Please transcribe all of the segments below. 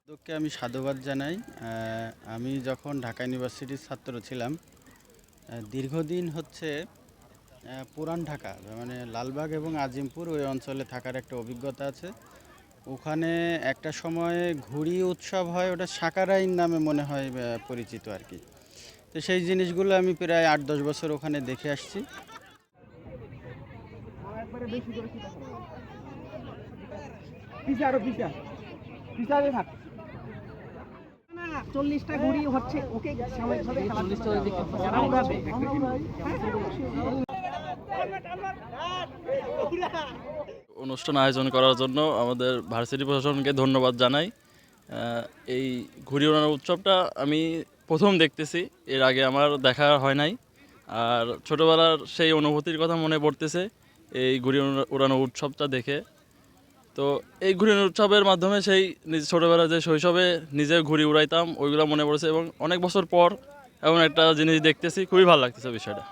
উদ্যোগকে আমি সাধুবাদ জানাই। আমি যখন ঢাকা ইউনিভার্সিটির ছাত্র ছিলাম দীর্ঘদিন হচ্ছে পুরান ঢাকা মানে লালবাগ এবং আজিমপুর ওই অঞ্চলে থাকার একটা অভিজ্ঞতা আছে। ওখানে একটা সময়ে ঘুড়ি উৎসব হয়, ওটা সাকারাইন নামে মনে হয় পরিচিত আর কি। তো সেই জিনিসগুলো আমি প্রায় আট দশ বছর ওখানে দেখে আসছি। চল্লিশটা ঘুড়ি হচ্ছে ওকে অনুষ্ঠান আয়োজন করার জন্য আমাদের ভার্সিটি প্রশাসনকে ধন্যবাদ জানাই। এই ঘুড়ি ওড়ানোর উৎসবটা আমি প্রথম দেখতেছি, এর আগে আমার দেখা হয় নাই। আর ছোটোবেলার সেই অনুভূতির কথা মনে পড়তেছে, এই ঘুড়ি উড়ানো উৎসবটা দেখে। তো এই ওড়ানো উৎসবের মাধ্যমে সেই নিজ ছোটোবেলায় যে শৈশবে নিজে ঘুড়ি উড়াইতাম, ওইগুলো মনে পড়েছে এবং অনেক বছর পর এমন একটা জিনিস দেখতেছি, খুবই ভালো লাগতেছে বিষয়টা।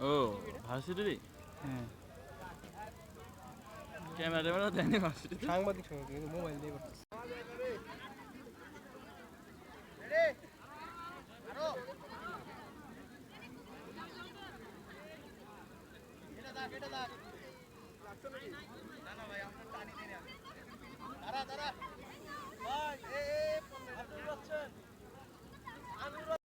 ও ভার্সিটি হ্যাঁ। ক্যামেরা ট্যামেরা দেয়নি ভার্সিটি সাংবাদিক সঙ্গে কিন্তু মোবাইল দিয়ে করতেছে দাঁড়া দাঁড়া